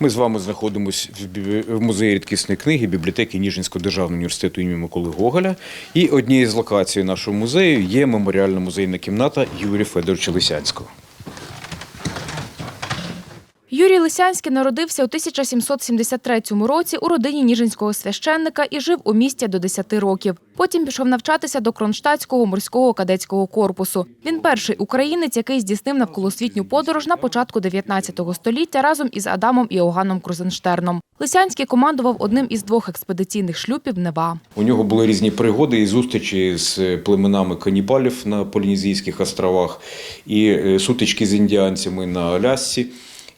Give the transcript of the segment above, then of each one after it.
Ми з вами знаходимося в музеї рідкісної книги бібліотеки Ніжинського державного університету імені Миколи Гоголя. І однією з локацій нашого музею є меморіальна музейна кімната Юрія Федоровича Лисянського. Юрій Лисянський народився у 1773 році у родині ніжинського священника і жив у місті до 10 років. Потім пішов навчатися до Кронштадтського морського кадетського корпусу. Він перший українець, який здійснив навколосвітню подорож на початку 19 століття разом із Адамом Іоганном Крузенштерном. Лисянський командував одним із двох експедиційних шлюпів Нева. У нього були різні пригоди і зустрічі з племенами канібалів на Полінезійських островах, і е, сутички з індіанцями на Алясці,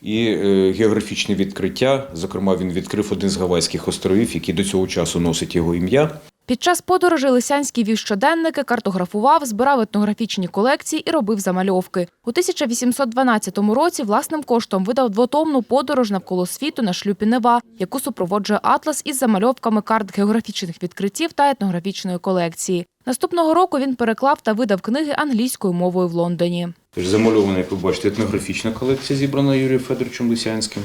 і географічне відкриття. Зокрема, він відкрив один з Гавайських островів, який до цього часу носить його ім'я. Під час подорожі Лисянський вів щоденники, картографував, збирав етнографічні колекції і робив замальовки. У 1812 році власним коштом видав двотомну подорож навколо світу на шлюпі Нева, яку супроводжує атлас із замальовками карт географічних відкриттів та етнографічної колекції. Наступного року він переклав та видав книги англійською мовою в Лондоні. Тож Замальована, як ви бачите, етнографічна колекція зібрана Юрієм Федоровичем Лисянським.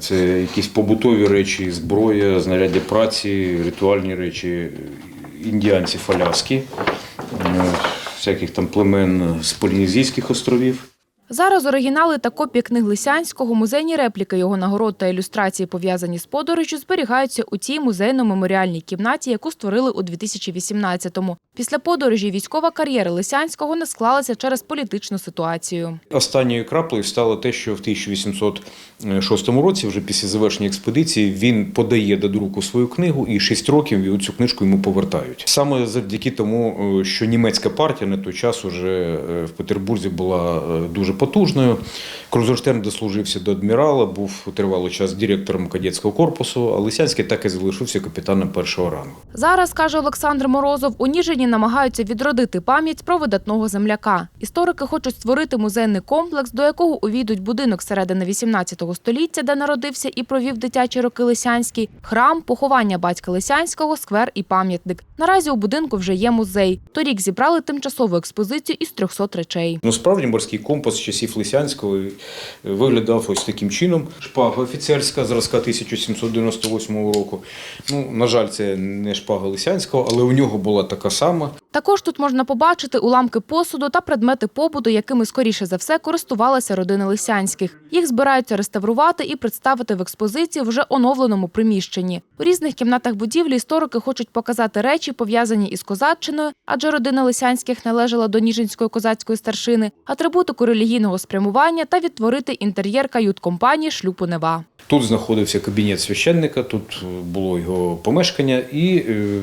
Це якісь побутові речі, зброя, знаряддя праці, ритуальні речі індіанці фаляски, е, всяких там племен з Полінезійських островів. Зараз оригінали та копії книг Лисянського, музейні репліки його нагород та ілюстрації, пов'язані з подорожю, зберігаються у тій музейно-меморіальній кімнаті, яку створили у 2018-му. Після подорожі військова кар'єра Лисянського не склалася через політичну ситуацію. Останньою краплею стало те, що в 1806 році, вже після завершення експедиції, він подає до друку свою книгу, і 6 років цю книжку йому повертають. Саме завдяки тому, е, що німецька партія на той час уже е, в Петербурзі була е, дуже потужною. Крузенштерн дослужився до адмірала, був тривалий час директором кадетського корпусу, а Лисянський так і залишився капітаном першого рангу. Зараз, каже Олександр Морозов, у Ніжині намагаються відродити пам'ять про видатного земляка. Історики хочуть створити музейний комплекс, до якого увійдуть будинок середини 18 століття, де народився і провів дитячі роки Лисянський, храм, поховання батька Лисянського, сквер і пам'ятник. Наразі у будинку вже є музей. Торік зібрали тимчасову експозицію із 300 речей. Ну, справді морський компас часів Лисянського е, виглядав ось таким чином. Шпага офіцерська зразка 1798 року. Ну, на жаль, це не шпага Лисянського, але у нього була така сама. Також тут можна побачити уламки посуду та предмети побуту, якими скоріше за все користувалася родина Лисянських. Їх збираються реставрувати і представити в експозиції вже оновленому приміщенні. У різних кімнатах будівлі історики хочуть показати речі, пов'язані із козаччиною, адже родина Лисянських належала до Ніжинської козацької старшини, атрибутику релігійного спрямування та відтворити інтер'єр кают-компанії шлюпу Нева. Тут знаходився кабінет священника, тут е, було його помешкання, і е,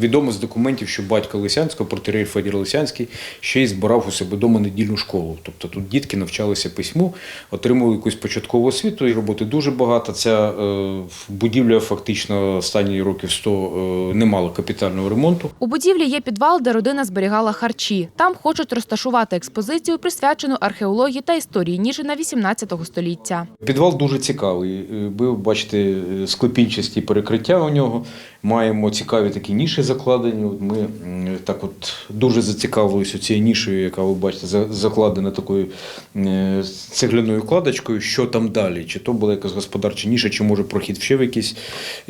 відомо з документів, що батько Лисянського, протирей Федір Лисянський, ще й збирав у себе вдома недільну школу. Тобто тут дітки навчалися письму, отримували якусь початкову освіту і роботи дуже багато. Ця е, будівля фактично останні років 100 е, не мала капітального ремонту. У будівлі є підвал, де родина зберігала харчі. Там хочуть розташувати експозицію, присвячену археології та історії Ніжина 18 століття. Підвал дуже цікавий. Е, Ви бачите е, склепінчасті перекриття у нього. Маємо цікаві такі ніші закладені. От Ми так от дуже зацікавилися цією нішею, яка ви бачите, закладена такою е, цегляною кладочкою. Що там далі? Чи то була якась господарча ніша, чи може прохід ще в якісь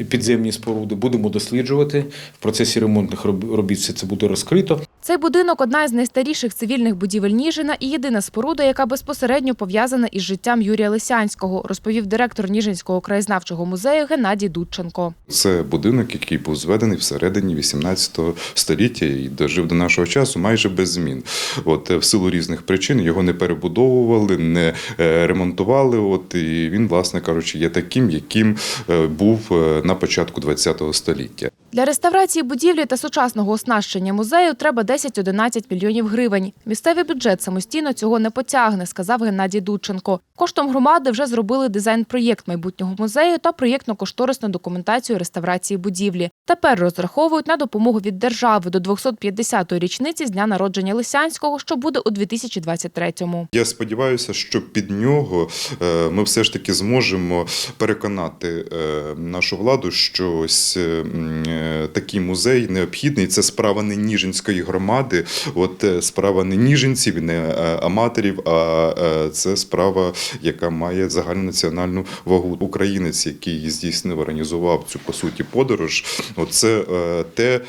підземні споруди. Будемо досліджувати. В процесі ремонтних робіт все це буде розкрито. Цей будинок одна із найстаріших цивільних будівель Ніжина і єдина споруда, яка безпосередньо пов'язана із життям Юрія Лисянського, розповів директор Ніжинського краєзнавчого музею Геннадій Дудченко. Це будинок, який був зведений всередині 18 століття і дожив до нашого часу майже без змін. От е, в силу різних причин його не перебудовували, не е, ремонтували. От і він, власне кажучи, є таким, яким е, був на початку 20 століття. Для реставрації будівлі та сучасного оснащення музею треба 10-11 мільйонів гривень. Місцевий бюджет самостійно цього не потягне, сказав Геннадій Дудченко. Коштом громади вже зробили дизайн-проєкт майбутнього музею та проєктно-кошторисну документацію реставрації будівлі. Тепер розраховують на допомогу від держави до 250-ї річниці з дня народження Лисянського, що буде у 2023-му. Я сподіваюся, що під нього е, ми все ж таки зможемо переконати е, нашу владу, що ось е, такий музей необхідний. Це справа не Ніжинської громади. Громади. От е, справа не ніженців, не е, аматорів, а е, це справа, яка має загальнонаціональну вагу. Українець, який здійснив, організував цю по суті подорож. От це е, те,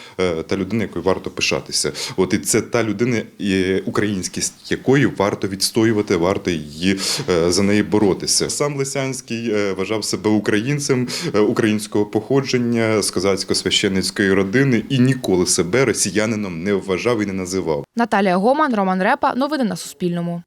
та людина, якою варто пишатися. От і це та людина, українськість якої варто відстоювати, варто її за неї боротися. Сам Лисянський вважав себе українцем українського походження з козацько-священницької родини і ніколи себе росіянином не вважав і не називав. Наталія Гоман, Роман Репа. Новини на Суспільному.